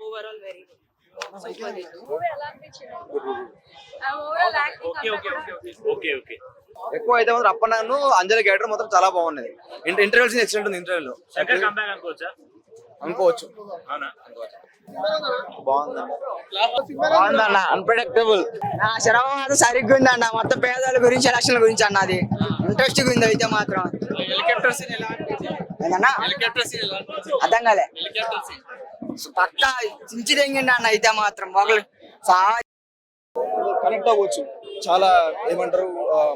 Overall very super movie ఎలా అనిపించింది overall acting okay okay ఎక్కువ అయితే మాత్రం అప్పన్నాను అంజలి క్యారెక్టర్ మాత్రం చాలా బాగున్నది ఇంటర్వ్యూ సీన్ ఎక్సలెంట్ ఉంది ఇంటర్వ్యూలో అనుకోవచ్చా అనుకోవచ్చు అవునా బాగుందన్న అన్ప్రెడిక్టబుల్ శ్రమ మాత్రం సరిగ్గా ఉందన్న మొత్తం పేదల గురించి ఎలక్షన్ల గురించి అన్న అది. ఇంట్రెస్టింగ్ ఉంది అయితే మాత్రం? అర్థం కాలే. పక్క చించి తెంగిండి అన్న అయితే మాత్రం మొగలు. చాలా కనెక్ట్ అవ్వచ్చు. చాలా ఏమంటారు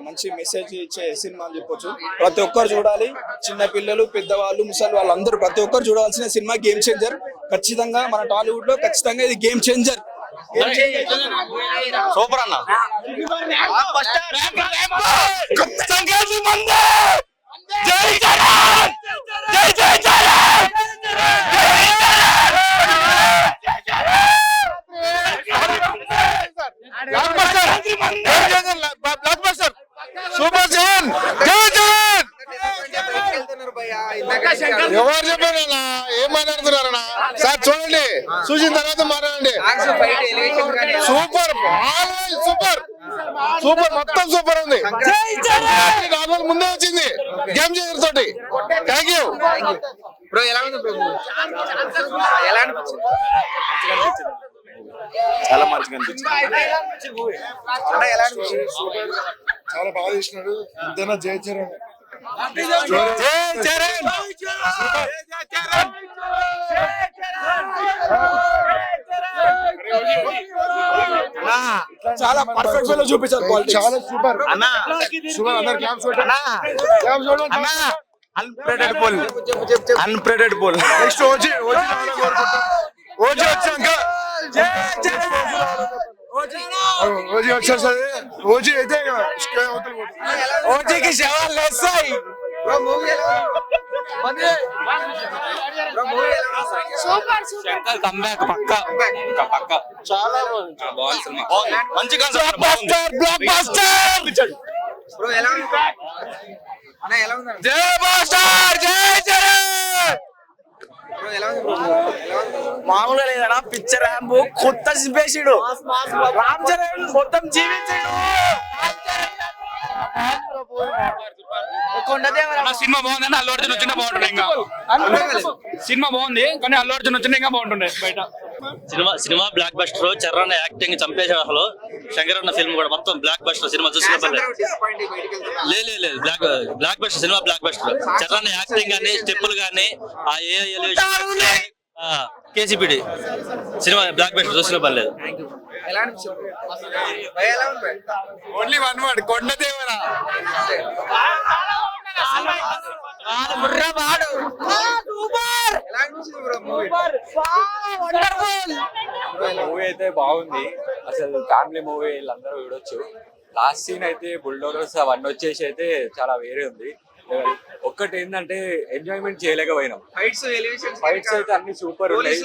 మంచి మెసేజ్ ఇచ్చే సినిమా అని చెప్పొచ్చు. ప్రతి ఒక్కరు చూడాలి. చిన్న పిల్లలు పెద్దవాళ్ళు ముసలి వాళ్ళందరూ ప్రతి ఒక్కరు చూడాల్సిన సినిమా గేమ్ చేంజర్ ఖచ్చితంగా మన టాలీవుడ్లో ఖచ్చితంగా ఇది గేమ్ చేంజర్ సూపర్ అన్న. సంక్రాంతి మందే. జై జగన్ జై జై జగన్ సూపర్ జగన్ జై జగన్ ఎవరు చెప్పారన్నా ఏం మాట్లాడుతున్నారన్నా సార్ చూడండి. చూసిన తర్వాత మాట్లాడండి. సూపర్. సూపర్. సూపర్. మొత్తం సూపర్ ఉంది. నార్మల్ ముందే వచ్చింది. గేమ్ తోటి థ్యాంక్ యూ బ్రో ఎలా ఉంది బ్రో? ఎలా చాలా మంచిగా అనిపించింది. చాలా బాగా చేసినాడు. ఇంతైనా జై చరణ్ చాలా పర్ఫెక్ట్ వేలో చూపించారు క్వాలిటీ చాలా సూపర్ అన్న సూపర్ అందరు క్లాప్స్ కొట్టండి అన్న క్లాప్స్ కొట్టండి అన్న unpredictable unpredictable next OG OG రావాలని కోరుకుంటాం ఓజీ వచ్చాక ఓజీ. వచ్చారు సార్ ఓజీ అయితే. ఓజీకి శవాలు ఉంది? Super super. కంబ్యాక్ పక్క. పక్క. చాలా బాగుంది. సినిమా. మంచి కాన్సెప్ట్ బ్లాక్ బస్టర్ బ్రో ఎలా ఉంది? అన్న ఎలా ఉంది? జై మాస్టర్ జై. జగన్ బ్రో ఎలా ఉంది బ్రో ఎలా ఉంది మామూలుగా లేదన్నా పిక్చర్ ర్యాంపు కొత్త సింపేసిడు రామ్ చరణ్ మొత్తం జీవించాడు. సినిమా బాగుంది అని అల్లు అర్జున్ వచ్చినా బాగుంటుండే ఇంకా. సినిమా బాగుంది కానీ అల్లు అర్జున్ వచ్చినా ఇంకా బాగుంటుండే బయట. Cinema cinema blockbuster Charan acting చంపేశాడు అసలు. శంకర్ అన్న ఫిల్మ్ కూడా మొత్తం బ్లాక్ బస్టర్ సినిమా చూసిన లేదు లేదు, లేదు block blockbuster cinema blockbuster Charan acting కానీ స్టెప్పులు కానీ ఆ ఏ కేసీపీడి సినిమా బ్లాక్ బస్టర్ చూసిన పర్లేదు? ఓన్లీ వన్ వర్డ్ కొండదేవరా. ఎలా అనిపించింది బ్రో మూవీ మూవీ అయితే బాగుంది. అసలు ఫ్యామిలీ మూవీ వీళ్ళందరూ చూడొచ్చు. లాస్ట్ సీన్ అయితే బుల్డోగర్స్ అవన్నీ వచ్చేసి అయితే చాలా వేరే ఉంది. ఒక్కటి ఏంటంటే ఎంజాయ్మెంట్ చేయలేకపోయినాం ఫైట్స్ ఎలివేషన్స్ ఫైట్స్ అయితే అన్ని సూపర్ ఉన్నాయి.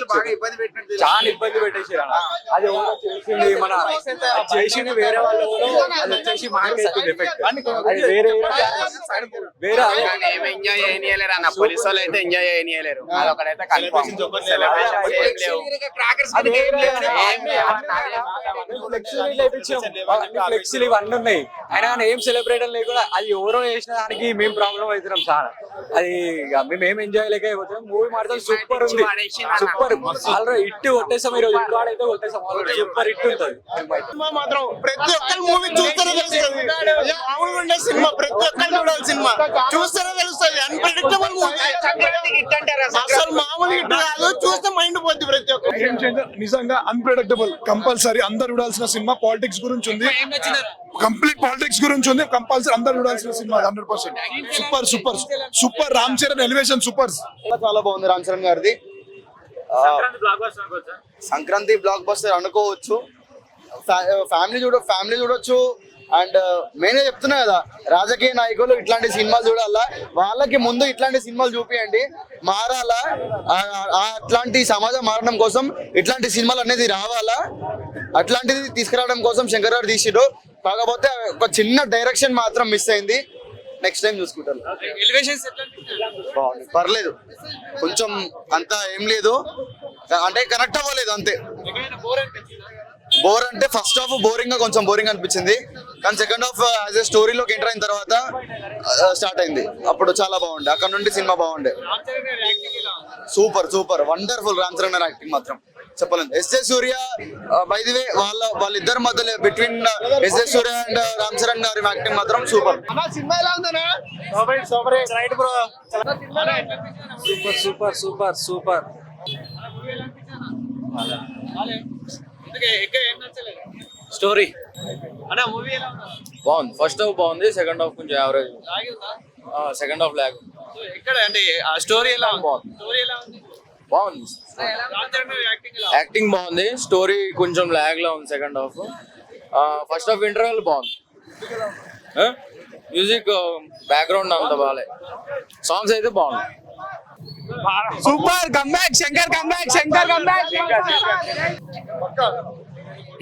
చాలా ఇబ్బంది పెట్టేసారు అన్న. అది చేసింది మన చేసింది వేరే వాళ్ళు అది వచ్చేసి మాకేస్తుంది ఎఫెక్ట్ అది వేరే వేరే ఎంజాయ్ చేయలేరు అన్న. పోలీసు వాళ్ళు అయితే ఎంజాయ్ చేయలేరు అదొకటైతే. ఫ్లెక్సీలు ఇవన్నీ ఉన్నాయి. అయినా కానీ ఏం సెలబ్రేట్ లేకుండా అది ఎవరో చేసిన దానికి మేము ప్రాబ్లం అవుతున్నాం చాలా అది ఇక మేము ఏం ఎంజాయ్ లేకపోతున్నాం మూవీ మాత్రం సూపర్ ఉంది. సూపర్ ఆల్రెడీ ఇట్టు కొట్టేసాం ఈరోజు రికార్డ్ అయితే కొట్టేసాం. ఆల్రెడీ సూపర్ ఇట్టు ఉంటుంది. సినిమా మాత్రం ప్రతి ఒక్కరు మూవీ చూస్తేనే తెలుస్తుంది. అయ్యో, మామూలుగా ఉండే సినిమా ప్రతి ఒక్కరు చూడాలి సినిమా. చూస్తేనే తెలుస్తుంది. అన్ప్రెడిక్టబుల్ మూవీ అసలు మామూలు హిట్ కాదు. చూస్తే మైండ్ పోద్ది ప్రతి ఒక్కరు. నిజంగా అన్ప్రెడిక్టబుల్ కంపల్సరీ అందరు చూడాల్సిన సినిమా పాలిటిక్స్ గురించి ఉంది. కంప్లీట్ పాలిటిక్స్ గురించి ఉంది. కంపల్సరీ అందరు చూడాల్సిన cinema hundred percent super super super Ram Charan elevation super చాలా బాగుంది రామ్ చరణ్ గారిది. సంక్రాంతి బ్లాక్ బస్టర్ అనుకోవచ్చు. ఫ్యామిలీ చూడ ఫ్యామిలీ చూడొచ్చు. అండ్ మెయిన్ చెప్తున్నా కదా రాజకీయ నాయకులు ఇట్లాంటి సినిమాలు చూడాలా? వాళ్ళకి ముందు ఇట్లాంటి సినిమాలు చూపియండి. మారాలా? అట్లాంటి సమాజం మారడం కోసం ఇట్లాంటి సినిమాలు అనేది రావాలా? అట్లాంటిది తీసుకురావడం కోసం శంకర్ గారు తీసిరు కాకపోతే ఒక చిన్న డైరెక్షన్ మాత్రం మిస్ అయింది. నెక్స్ట్ టైం ఎట్లా బాగుంది. పర్లేదు. కొంచెం అంత ఏం లేదు. అంటే కనెక్ట్ అవ్వలేదు అంతే. బోర్ అంటే ఫస్ట్ హాఫ్ బోరింగ్గా కొంచెం బోరింగ్ అనిపించింది. కానీ సెకండ్ హాఫ్ యాజ్ ఏ స్టోరీలోకి ఎంటర్ అయిన తర్వాత స్టార్ట్ అయింది. అప్పుడు చాలా బాగుండే. అక్కడ నుండి సినిమా బాగుండే. Super super wonderful Ram Charan acting మాత్రం. చెప్పలేదు S J Surya by the way వాళ్ళ వాళ్ళిద్దరి మధ్యలో between S J Surya and Ram Charan గారి యాక్టింగ్ మాత్రం super super. Super super super ఎందుకే ఎక్కువ ఏం నచ్చలేదు. స్టోరీ అన్న మూవీ ఎలా ఉందా? బాగుంది. ఫస్ట్ హాఫ్ బాగుంది సెకండ్ హాఫ్ కొంచెం average second half lag so ఎక్కడ అంటే ఆ స్టోరీ ఎలా ఉంది? స్టోరీ ఎలా ఉంది? బాగుంది. యాక్టింగ్ బాగుంది. స్టోరీ కొంచెం లాగ్ లా ఉంది second half first half interval బాగుంది. మ్యూజిక్ బ్యాక్గ్రౌండ్ అంత బాగాలే సాంగ్స్ అయితే బాగుంది. Super comeback Shankar comeback Shankar comeback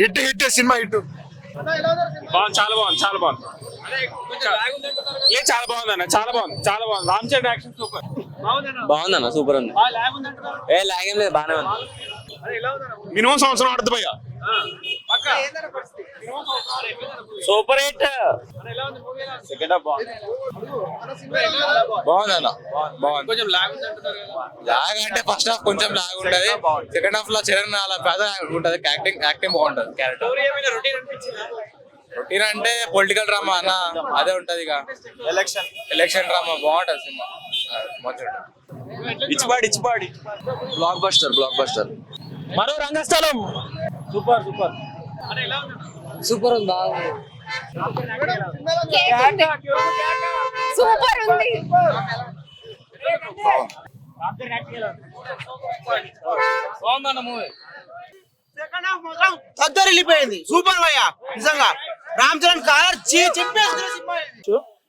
hit hit cinema hit బాగుంది చాలా బాగుంది చాలా బాగుంది. లేదు చాలా బాగుంది అన్న చాలా బాగుంది చాలా బాగుంది. Ram Charan action super. బాగుందన్న బాగుందన్న సూపర్ ఉంది. ఏ లాగ్ ఏం లేదు బాగానే ఉంది. మినిమం సంవత్సరం ఆడుతుంది సూపర్ హిట్. సెకండ్ హాఫ్ బాగుంది. బాగుంది బాగుందన్న బాగుంది. కొంచెం లాగ్ అంటే ఫస్ట్ హాఫ్ కొంచెం లాగ్ ఉంటది. సెకండ్ హాఫ్లో చరణ్ అలా పెద్ద ఉంటది. యాక్టింగ్ యాక్టింగ్ బాగుంటది. క్యారెక్టర్ రొటీన్ అనిపించిందా? రొటీన్ అంటే పొలిటికల్ డ్రామా అన్న. అదే ఉంటది ఇక. ఎలక్షన్ ఎలక్షన్ డ్రామా బాగుంటది సినిమా. ఇచ్చిపాడి ఇచ్చిపాడి బ్లాక్ బస్టర్ బ్లాక్ బస్టర్ మరో రంగస్థలం. Super super. అరే ఎలా ఉంది. సూపర్ ఉంది. బాగుంది సూపర్ ఉంది వెళ్ళిపోయింది. సూపర్ భయ్య నిజంగా. Ram Charan collar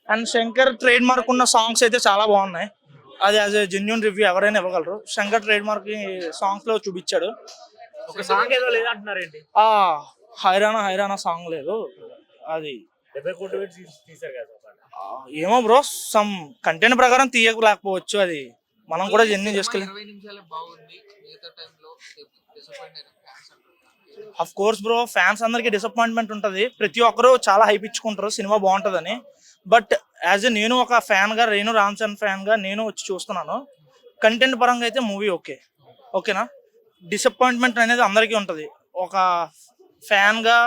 and Shankar trademark ఉన్న సాంగ్స్ అయితే చాలా బాగున్నాయి. అది యాజ్ ఎ జెన్యున్ రివ్యూ ఎవరైనా ఇవ్వగలరు. శంకర్ ట్రేడ్ మార్క్ సాంగ్స్లో చూపించాడు. ఒక సాంగ్ ఏదో లేదంటున్నారేంటి? ఆ హైరానా హైరానా సాంగ్ లేదు. అది. డెబ్బై కోట్లు పెట్టి తీసారు కదా ఆ, ఏమో బ్రో సమ్ కంటెంట్ ప్రకారం తీయకపోవచ్చు అది. మనం కూడా జెన్యున్ చేసుకోలేదు అఫ్ కోర్స్ బ్రో ఫ్యాన్స్ అందరికి డిసప్పాయింట్మెంట్ ఉంటది. ప్రతి ఒక్కరు చాలా హైప్ ఇచ్చుకుంటారు. సినిమా బాగుంటదని. బట్ యాజ్ ఎ నేను ఒక ఫ్యాన్గా రేణు రామ్ చరణ్ ఫ్యాన్గా నేను వచ్చి చూస్తున్నాను. కంటెంట్ పరంగా అయితే మూవీ ఓకే ఓకేనా డిసప్పాయింట్మెంట్ అనేది అందరికీ ఉంటది. ఒక ఫ్యాన్గా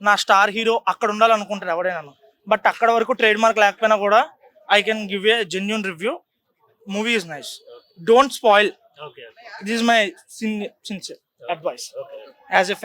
నా స్టార్ హీరో అక్కడ ఉండాలనుకుంటారు ఎవడైనా బట్ అక్కడ వరకు ట్రేడ్ మార్క్ లేకపోయినా కూడా I can give a genuine review movie is nice don't spoil this my sincere advice as a